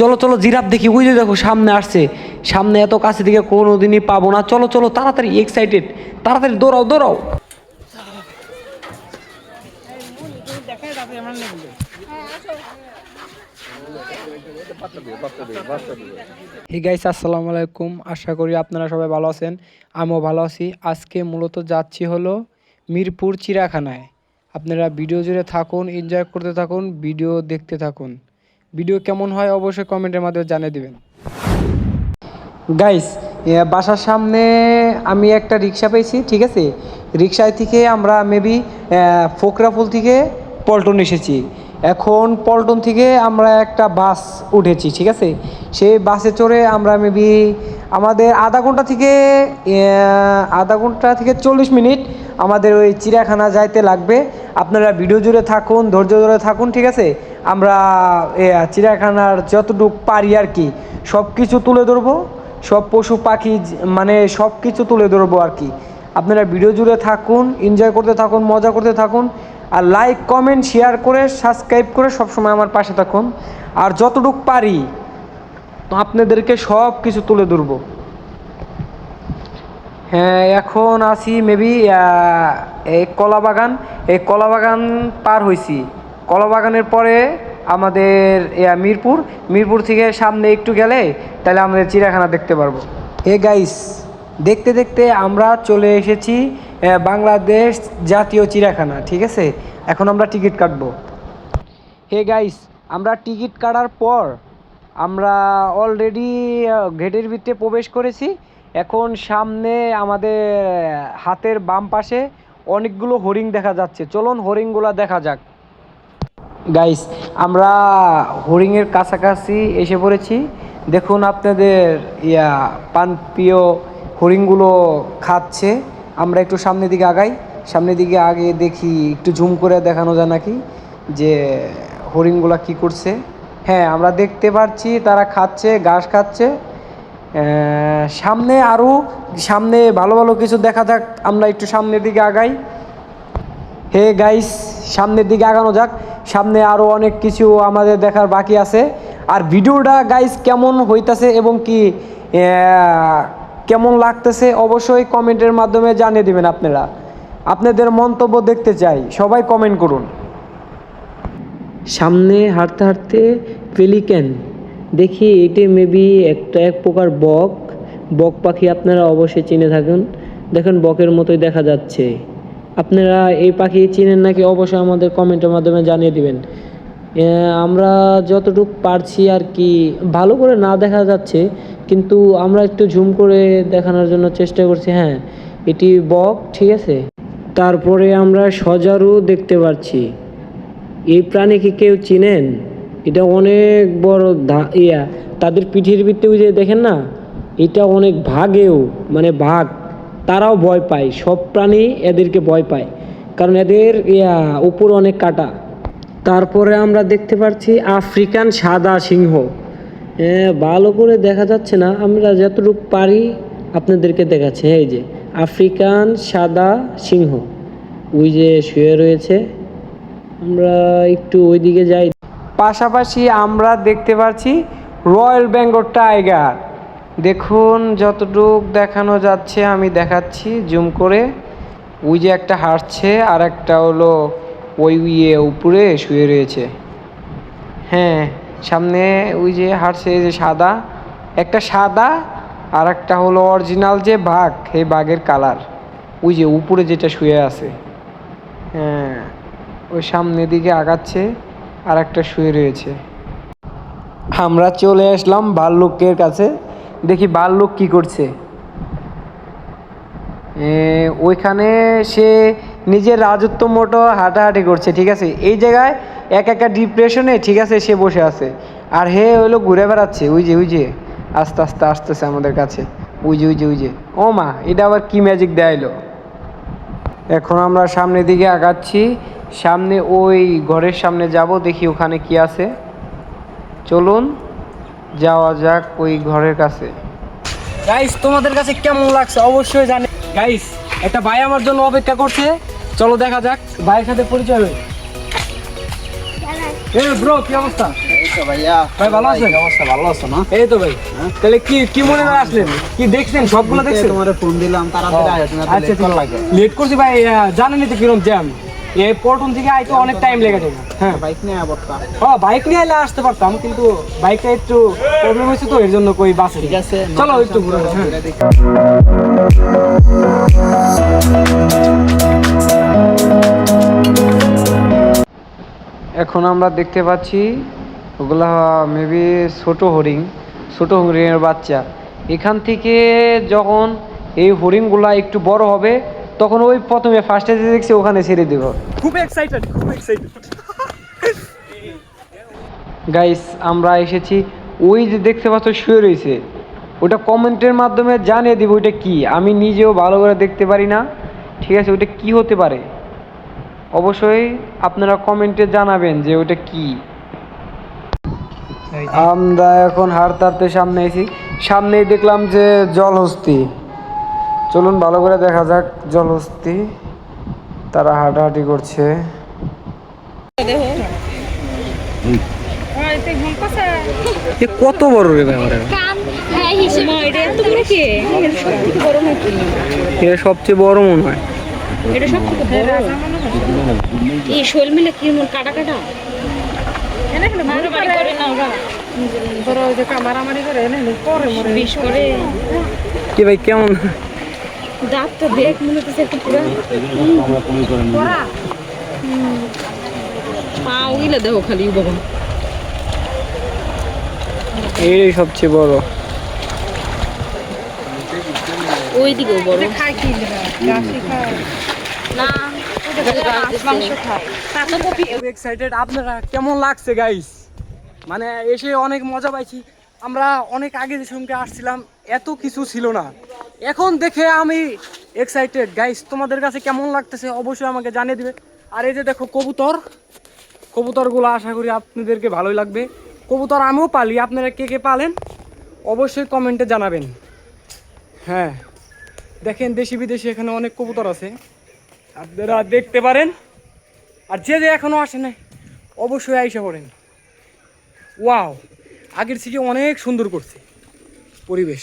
চলো চলো, জিরাফ দেখি। ওই যে দেখো, সামনে আসছে। সামনে এত কাছে দিকে কোনো দিনই পাবো না। চলো চলো, তাড়াতাড়ি এক্সাইটেড তাড়াতাড়ি দৌড়াও দৌড়াও। হে গাইস আসসালামু আলাইকুম। আশা করি আপনারা সবাই ভালো আছেন। আমিও ভালো আছি। আজকে মূলত যাচ্ছি হলো মিরপুর চিড়াখানায় আপনারা ভিডিও জুড়ে থাকুন এনজয় করতে থাকুন, ভিডিও দেখতে থাকুন। ভিডিও কেমন হয় অবশ্যই কমেন্টের মাধ্যমে জানিয়ে দিবেন। গাইস বাসার সামনে আমি একটা রিক্সা পেয়েছি, ঠিক আছে? রিক্সায় থেকে আমরা মেবি ফোকরাফুল থেকে পল্টন এসেছি। এখন পল্টন থেকে আমরা একটা বাস উঠেছি, ঠিক আছে? সেই বাসে চড়ে আমরা মেবি আমাদের আধা ঘণ্টা থেকে আধা ঘণ্টা থেকে চল্লিশ মিনিট আমাদের ওই চিড়িয়াখানা যাইতে লাগবে। আপনারা ভিডিও জুড়ে থাকুন, ধৈর্য ধরে থাকুন, ঠিক আছে? আমরা চিড়িয়াখানার যতটুকু পারি আর কি সব কিছু তুলে ধরবো। সব পশু পাখি মানে সব কিছু তুলে ধরবো আর কি। আপনারা ভিডিও জুড়ে থাকুন এনজয় করতে থাকুন, মজা করতে থাকুন। আর লাইক কমেন্ট শেয়ার করে সাবস্ক্রাইব করে সবসময় আমার পাশে থাকুন। আর যতটুকু পারি তো আপনাদেরকে সব কিছু তুলে ধরবো। এখন আছি মেবি এই কলা বাগান এই কলা বাগান পার হয়েছি কলা বাগানের পরে আমাদের মিরপুর। মিরপুর থেকে সামনে একটু গেলে তাহলে আমাদের চিড়িয়াখানা দেখতে পারব। হে গাইস দেখতে দেখতে আমরা চলে এসেছি বাংলাদেশ জাতীয় চিড়িয়াখানা, ঠিক আছে? এখন আমরা টিকিট কাটবো। হে গাইস আমরা টিকিট কাটার পর আমরা অলরেডি গেটের ভিতরে প্রবেশ করেছি। এখন সামনে আমাদের হাতের বাম পাশে অনেকগুলো হরিণ দেখা যাচ্ছে। চলুন হরিণগুলো দেখা যাক। গাইস আমরা হরিণের কাছাকাছি এসে পড়েছি। দেখুন আপনাদের, ইয়া পান প্রিয় হরিণগুলো খাচ্ছে। আমরা একটু সামনের দিকে আগাই। সামনের দিকে আগে দেখি, একটু ঝুম করে দেখানো যায় নাকি যে হরিণগুলা কি করছে। হ্যাঁ আমরা দেখতে পাচ্ছি তারা খাচ্ছে, ঘাস খাচ্ছে। সামনে আরও সামনে ভালো ভালো কিছু দেখা যাক, আমরা একটু সামনের দিকে আগাই। হে গাইস, সামনের দিকে আগানো যাক। সামনে আরও অনেক কিছু আমাদের দেখার বাকি আছে। আর ভিডিওটা গাইস কেমন হইতাছে এবং কি কেমন লাগতেছে অবশ্যই কমেন্টের মাধ্যমে জানিয়ে দিবেন আপনারা। আপনাদের মন্তব্য দেখতে চাই, সবাই কমেন্ট করুন। সামনে হাঁটতে হাঁটতে পেলিক্যান দেখি এটি মেবি একটা এক প্রকার বক। বক পাখি আপনারা অবশ্যই চিনে থাকুন। দেখেন, বকের মতোই দেখা যাচ্ছে। আপনারা এই পাখি চিনেন নাকি অবশ্যই আমাদের কমেন্টের মাধ্যমে জানিয়ে দিবেন। আমরা যতটুকু পারছি আর কি, ভালো করে না দেখা যাচ্ছে, কিন্তু আমরা একটু ঝুম করে দেখানোর জন্য চেষ্টা করছি। হ্যাঁ এটি বক, ঠিক আছে? তারপরে আমরা সজারু দেখতে পাচ্ছি এই প্রাণী কি কেউ চিনেন? এটা অনেক বড় ইয়া। তাদের পিঠের ওই যে দেখেন না? এটা অনেক ভাগেও মানে ভাগ। তারাও ভয় পায়। সব প্রাণী এদেরকে ভয় পায়। কারণ এদের ইয়া উপর অনেক কাটা। তারপরে আমরা দেখতে পাচ্ছি আফ্রিকান সাদা সিংহ। হ্যাঁ, ভালো করে দেখা যাচ্ছে না। আমরা যতটুকু পারি আপনাদেরকে দেখাচ্ছি। এই যে আফ্রিকান সাদা সিংহ। ওই যে শুয়ে রয়েছে। আমরা একটু ওইদিকে যাই। পাশাপাশি আমরা দেখতে পাচ্ছি রয়্যাল বেঙ্গল টাইগার। দেখুন, যতটুক দেখানো যাচ্ছে, আমি দেখাচ্ছি, জুম করে। ওই যে একটা হাঁটছে, আর একটা হলো ওই ইয়ে উপরে শুয়ে রয়েছে। হ্যাঁ সামনে ওই যে হাঁটছে যে সাদা। একটা সাদা, আর একটা হলো অরিজিনাল যে বাঘ এই বাঘের কালার। ওই যে উপরে যেটা শুয়ে আছে। হ্যাঁ ওই সামনের দিকে আগাচ্ছে। আর একটা শুয়ে রয়েছে। আমরা চলে আসলাম ভাল্লুকের কাছে। দেখি ভাল্লুক কি করছে। ওইখানে সে নিজের রাজত্ব মতো হাঁটাহাঁটি করছে, ঠিক আছে? এই জায়গায় এক একটা ডিপ্রেশনে ঠিক আছে, সে বসে আছে। আর হে হইল ঘুরে বেড়াচ্ছে, ওই যে ওই যে। আস্তে আস্তে আসতেছে আমাদের কাছে। ওই যে ওই যে ওই যে। ও মা, এটা আবার কি ম্যাজিক দেখাইলো এখন আমরা সামনের দিকে আগাচ্ছি। সামনে ওই ঘরের সামনে যাব, দেখি ওখানে কি আছে। চলুন, যাওয়া যাক ওই ঘরের কাছে। গাইস তোমাদের কাছে কেমন লাগছে? অবশ্যই জানি। গাইস একটা ভাই আমার জন্য অপেক্ষা করছে। চলো দেখা যাক, ভাইয়ের সাথে পরিচয় হই। এ ব্রো কি অবস্থা? ভাই ভালো আছেন? অবস্থা ভালো আছো না? এই তো ভাই। তাহলে কি কি মনে করে আসলেন? কি দেখছেন? সবগুলো দেখছেন? তোমার ফোন দিলাম তাড়াতাড়ি আচ্ছা লেট করছি ভাই জানেনই তো কিরম জ্যাম এই পল্টন থেকে আইতে অনেক টাইম লেগে যাবে। হ্যাঁ। বাইক নিয়ে আবর্তা ও বাইক নিয়ে এলে আসতে পারতাম কিন্তু বাইকটা একটু প্রবলেম হয়েছে তো এর জন্য কই বাসে ঠিক আছে চলো একটু ঘুরে হ্যাঁ। এখন আমরা দেখতে পাচ্ছি ওগুলা মেবি ছোট হরিণ ছোট হরিণের বাচ্চা। এখান থেকে যখন এই হরিণগুলা একটু বড় হবে তখন ওই প্রথমে ফার্স্টে যে দেখছি ওখানে ছেড়ে দেব। খুব এক্সাইটেড খুব এক্সাইটেড গাইস আমরা এসেছি ওই যে দেখতে পাচ্ছ শুয়ে রয়েছে। ওটা কমেন্টের মাধ্যমে জানিয়ে দিব ওইটা কি। আমি নিজেও ভালো করে দেখতে পারি না। ঠিক আছে ওইটা কি হতে পারে? অবশ্যই আপনারা কমেন্টে জানাবেন যে ওটা কি। আমরা এখন হাড়তারতে সামনে এসি সামনেই দেখলাম যে জলহস্তি। চলুন ভালো করে দেখা যাক জলহস্তি। তারা হাঁটাহাঁটি করছে। কত বড় রে হ্যাঁ সবচেয়ে বড় মনে হয়। এটা সবথেকে বড় এই শোল মিলে কি মন কাটা কাটা? করে না ওরা ধরো যে মারামারি করে এনে পরে মরে। বিষ করে। কি ভাই কেমন? দাঁত তো দেখ মনে হচ্ছে একটু পুরো। পা ওইলা দেখো খালি বাবা। এই সবচেয়ে বড়। ওই দিকেও বড় খাই কি? না আপনারা কেমন লাগছে গাইস মানে এসে অনেক মজা পাইছি। আমরা অনেক আগে যে সঙ্গে আসছিলাম এত কিছু ছিল না। এখন দেখে আমি এক্সাইটেড গাইস তোমাদের কাছে কেমন লাগতেছে অবশ্যই আমাকে জানিয়ে দিবে। আর এই যে দেখো কবুতর। কবুতরগুলো আশা করি আপনাদেরকে ভালোই লাগবে। কবুতর আমিও পালি। আপনারা কে কে পালেন? অবশ্যই কমেন্টে জানাবেন। হ্যাঁ। দেখেন দেশি বিদেশি এখানে অনেক কবুতর আছে। আপনারা দেখতে পারেন। আর যে যে এখনও আসে নাই, অবশ্যই আইসা পড়েন। ওয়াও, আগের থেকে অনেক সুন্দর করছে পরিবেশ।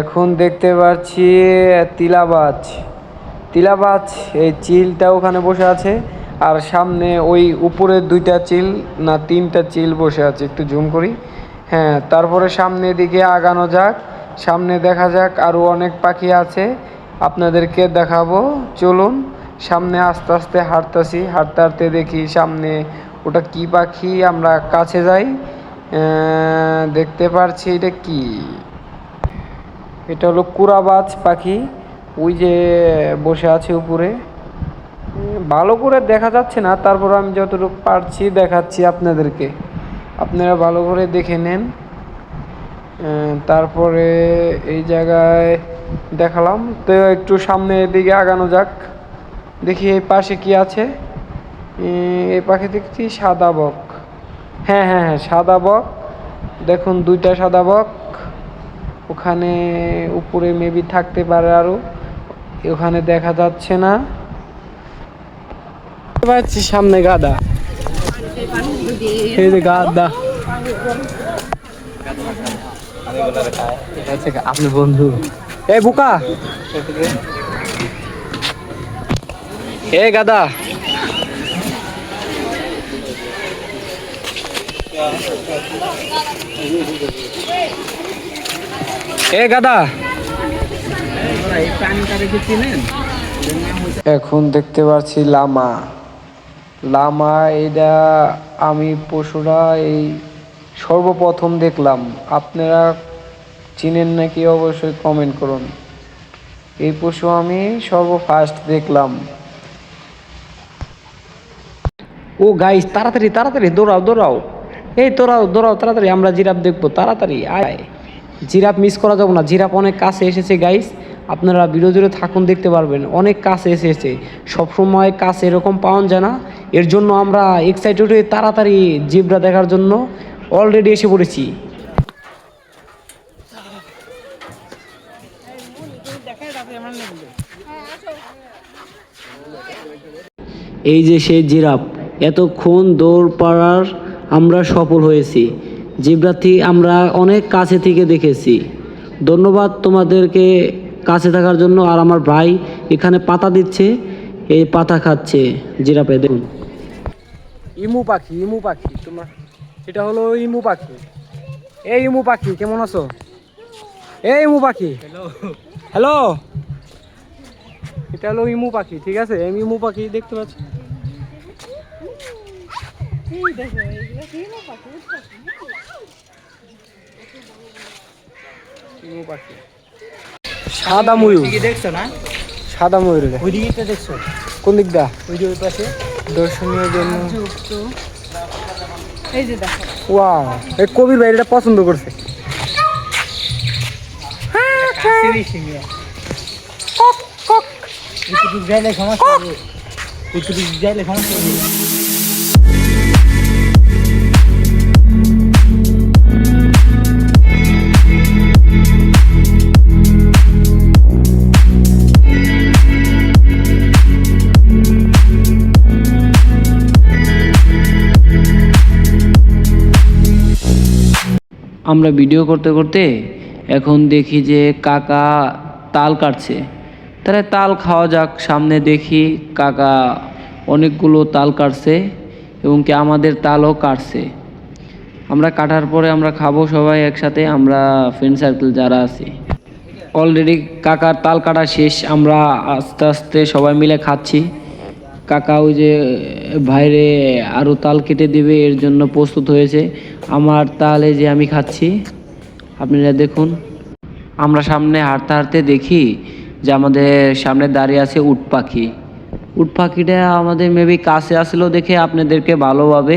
এখন দেখতে পাচ্ছি তিলাবাজ। তিলাবাজ, এই চিলটা ওখানে বসে আছে। আর সামনে ওই উপরে দুইটা চিল না তিনটা চিল বসে আছে, একটু জুম করি। হ্যাঁ তারপরে সামনে দিকে আগানো যাক। সামনে দেখা যাক আরও অনেক পাখি আছে। আপনাদেরকে দেখাবো। চলুন, সামনে আস্তে আস্তে হাঁটতাছি। হাঁটতে হাঁটতে দেখি সামনে ওটা কি পাখি? আমরা কাছে যাই। দেখতে পারছি এটা কি? এটা হলো কুরাবাজ পাখি। ওই যে বসে আছে উপরে। ভালো করে দেখা যাচ্ছে না। তারপর আমি যতটুকু পারছি দেখাচ্ছি আপনাদেরকে। আপনারা ভালো করে দেখে নেন। তারপরে এই জায়গায় দেখালাম। তো একটু সামনের দিকে আগানো যাক। দেখি এই পাশে কি আছে। এই পাখি দেখছি সাদা বক। হ্যাঁ হ্যাঁ হ্যাঁ সাদা বক। দেখুন, দুইটা সাদা বক। ওখানে উপরে মেবি থাকতে পারে আরও। ওখানে দেখা যাচ্ছে না। পাচ্ছি সামনে গাদা। এই যে গাদা। আপনি বন্ধু। এই বুকা। এ, গাদা। এ, গাদা। এখন দেখতে পাচ্ছি লামা। লামা এটা আমি পশুরা, এই সর্বপ্রথম দেখলাম, আপনারা চিনেন নাকি অবশ্যই কমেন্ট করুন। এই পশু আমি সর্বফার্স্ট দেখলাম। ও গাইস তাড়াতাড়ি তাড়াতাড়ি, দৌড়াও দৌড়াও। এই তোরাও, দৌড়াও, তাড়াতাড়ি, আমরা জিরাফ দেখব, তাড়াতাড়ি, আয়। জিরাফ মিস করা যাব না, জিরাফ অনেক কাছে এসেছে গাইস আপনারা ভিডিও জুড়ে থাকুন, দেখতে পারবেন, অনেক কাছে এসেছে। সবসময় কাছে এরকম পাওয়া যায় না। এর জন্য আমরা এক্সাইটেড হয়ে তাড়াতাড়ি জিবরা দেখার জন্য অলরেডি এসে পড়েছি। এই যে সেই জিরাফ, এতক্ষণ দৌড় পাড়ার আমরা সফল হয়েছি। জিব্রাটি আমরা অনেক কাছে থেকে দেখেছি। ধন্যবাদ তোমাদেরকে কাছে থাকার জন্য। আর আমার ভাই এখানে পাতা দিচ্ছে, এই পাতা খাচ্ছে। জিরাপে দেখুন। ইমু পাখি ইমু পাখি, তোমার এটা হলো ইমু পাখি। এই ইমু পাখি কেমন আছো? এই ইমু পাখি। হ্যালো এটা হলো ইমু পাখি ঠিক আছে? আমি ইমু পাখি দেখতে পাচ্ছি? ইমু পাখি। সাদা ময়ূর। দেখছ না? সাদা ময়ূর ওই দিকে দেখছ। কোন দিকটা ওই যে ওই পাশে। দর্শনীয় জন্য। এই যে দেখো। ওয়াও এই কবির ভাই এটা পছন্দ করছে। যাইলে সমস্যা হবে। একটু যাইলে সমস্যা আমরা ভিডিও করতে করতে এখন দেখি যে কাকা তাল কাটছে। তাহলে তাল খাওয়া যাক, সামনে দেখি কাকা অনেকগুলো তাল কাটছে এবং কি আমাদের তালও কাটছে। আমরা কাটার পরে আমরা খাব সবাই একসাথে, আমরা ফ্রেন্ড সার্কেল যারা আছি। অলরেডি কাকার তাল কাটা শেষ, আমরা আস্তে আস্তে সবাই মিলে খাচ্ছি। কাকা ওই যে বাইরে আরও তাল কেটে দিবে, এর জন্য প্রস্তুত হয়েছে। আমার তালে যে আমি খাচ্ছি, আপনারা দেখুন। আমরা সামনে হাঁটতে হাঁটতে দেখি যে আমাদের সামনে দাঁড়িয়ে আছে উট পাখি। উট পাখিটা আমাদের মেবি কাছে আসলো দেখে আপনাদেরকে ভালোভাবে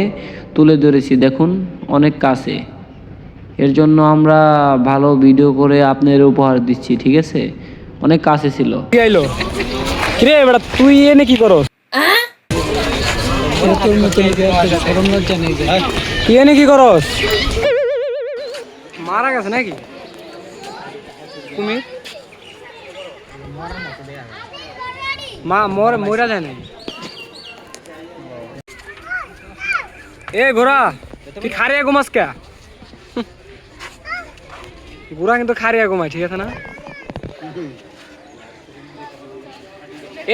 তুলে ধরেছি, দেখুন, অনেক কাছে। এর জন্য আমরা ভালো ভিডিও করে আপনাদের উপহার দিচ্ছি, ঠিক আছে? অনেক কাছে ছিল। কি আইলো? কিরে তুই এনে কি করস? কি করস? মারা গেছে নাকি? কুমির? মা, মর মরা যায় নাকি? এ ঘোড়া, তুই খারিয়া ঘুমাস কে? ঘোড়া কিন্তু খারিয়া ঘুমায়, ঠিক আছে না?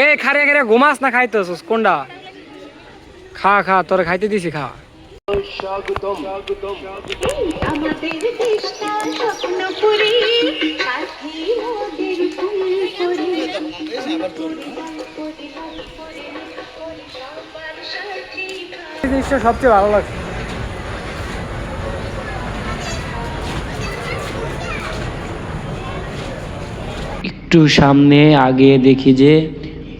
এ খারিয়া খারিয়া ঘুমাস না, খাইতেছস কোনটা খা খা তোর খাইতে দিছি খা। জিনিসটা সবচেয়ে ভালো লাগছে একটু সামনে আগে দেখি যে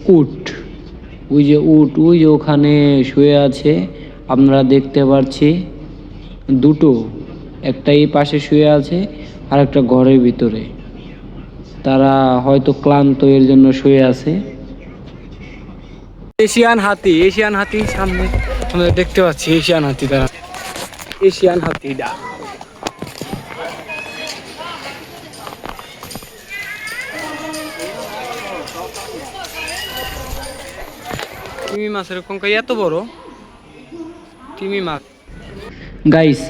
উট ওই যে উট, ওই যে ওখানে শুয়ে আছে আপনারা দেখতে পাচ্ছি দুটো। একটা এই পাশে শুয়ে আছে, আর একটা ঘরের ভিতরে। তারা হয়তো ক্লান্ত, এর জন্য শুয়ে আছে। এশিয়ান হাতি এশিয়ান হাতি সামনে আমরা দেখতে পাচ্ছি এশিয়ান হাতি তারা। এশিয়ান হাতিটা মাছের এত বড়? তিমি মাছ। গাইস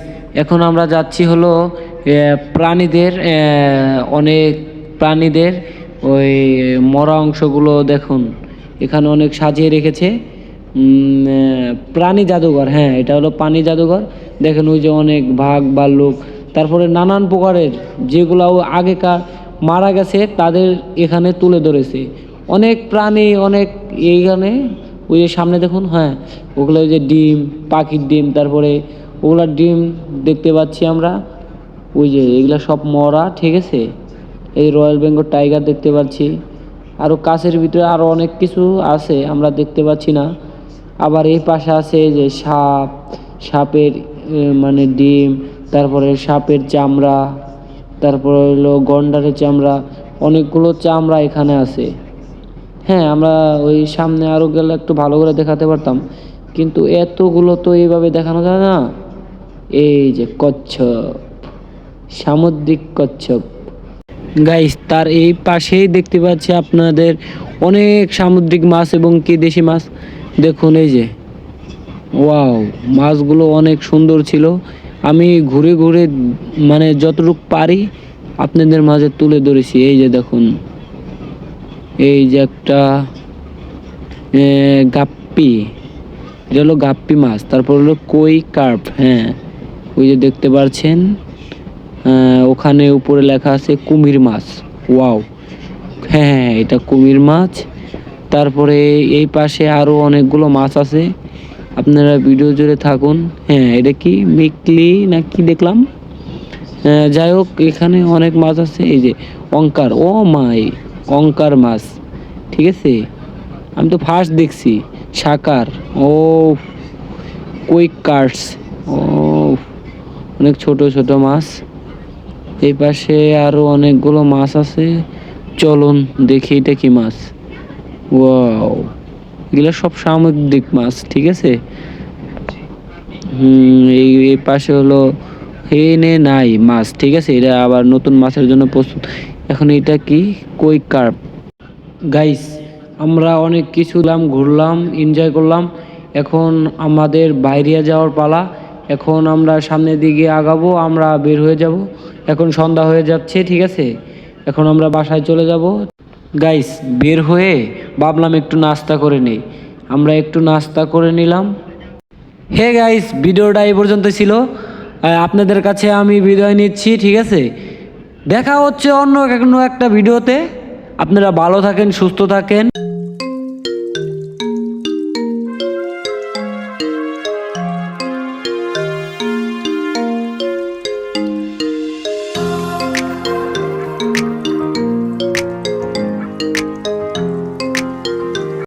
এখন আমরা যাচ্ছি হলো প্রাণীদের অনেক প্রাণীদের ওই মরা অংশগুলো দেখুন। এখানে অনেক সাজিয়ে রেখেছে। প্রাণী জাদুঘর হ্যাঁ এটা হলো প্রাণী জাদুঘর। দেখেন ওই যে অনেক ভাগ বা লোক তারপরে নানান প্রকারের যেগুলো আগেকার মারা গেছে, তাদের এখানে তুলে ধরেছে। অনেক প্রাণী, অনেক এইখানে ওই যে সামনে দেখুন হ্যাঁ ওগুলো ওই যে ডিম, পাখির ডিম, তারপরে ওগুলার ডিম দেখতে পাচ্ছি আমরা, ওই যে এগুলা সব মরা, ঠিক আছে? এই রয়্যাল বেঙ্গল টাইগার দেখতে পাচ্ছি। আরও কাছের ভিতরে আরও অনেক কিছু আছে, আমরা দেখতে পাচ্ছি না। আবার এই পাশে আছে যে সাপ, সাপের মানে ডিম, তারপরে সাপের চামড়া, তারপরে হলো গন্ডারের চামড়া, অনেকগুলো চামড়া এখানে আছে। হ্যাঁ আমরা ওই সামনে আরও গেলে একটু ভালো করে দেখাতে পারতাম। কিন্তু এতগুলো তো এইভাবে দেখানো যায় না। এই যে কচ্ছপ, সামুদ্রিক কচ্ছপ। গাইস তার এই পাশেই দেখতে পাচ্ছি আপনাদের অনেক সামুদ্রিক মাছ এবং কি দেশি মাছ। দেখুন এই যে, ওয়াও, মাছগুলো অনেক সুন্দর ছিল। আমি ঘুরে ঘুরে মানে যতটুকু পারি আপনাদের মাঝে তুলে ধরেছি। এই যে দেখুন এই যে একটা গাপ্পি। এটা হলো গাপ্পি মাছ, তারপর হলো কই কার্প হ্যাঁ। ওই যে দেখতে পাচ্ছেন ওখানে উপরে লেখা আছে কুমির মাছ। ওয়াও। হ্যাঁ হ্যাঁ এটা কুমির মাছ। তারপরে এই পাশে আরও অনেকগুলো মাছ আছে। আপনারা ভিডিও জুড়ে থাকুন। হ্যাঁ এটা কি মিকলি না কি দেখলাম যাই হোক, এখানে অনেক মাছ আছে। এই যে অঙ্কার, ও মাই। অঙ্কার মাছ, ঠিক আছে? আমি তো ফার্স্ট দেখছি, সাকার ও কুইক কার্স ও অনেক ছোট ছোট মাছ। এই পাশে আরও অনেকগুলো মাছ আছে। চলুন দেখি এটা কি মাছ। ওয়াও, এগুলো সব সামুদ্রিক মাছ, ঠিক আছে? হুম, এই এই পাশে হলো হেনে নাই মাছ, ঠিক আছে? এটা আবার নতুন মাছের জন্য প্রস্তুত। এখন এটা কি? কই কার্প? গাইস আমরা অনেক কিছু দাম ঘুরলাম এনজয় করলাম। এখন আমাদের বাইরে যাওয়ার পালা। এখন আমরা সামনের দিকে আগাবো, আমরা বের হয়ে যাব। এখন সন্ধ্যা হয়ে যাচ্ছে, ঠিক আছে? এখন আমরা বাসায় চলে যাব। গাইস বের হয়ে ভাবলাম একটু নাস্তা করে নেই। আমরা একটু নাস্তা করে নিলাম। হে গাইস ভিডিওটা এই পর্যন্ত ছিল। আপনাদের কাছে আমি বিদায় নিচ্ছি, ঠিক আছে? দেখা হচ্ছে অন্য কোনো একটা ভিডিওতে। আপনারা ভালো থাকেন সুস্থ থাকেন।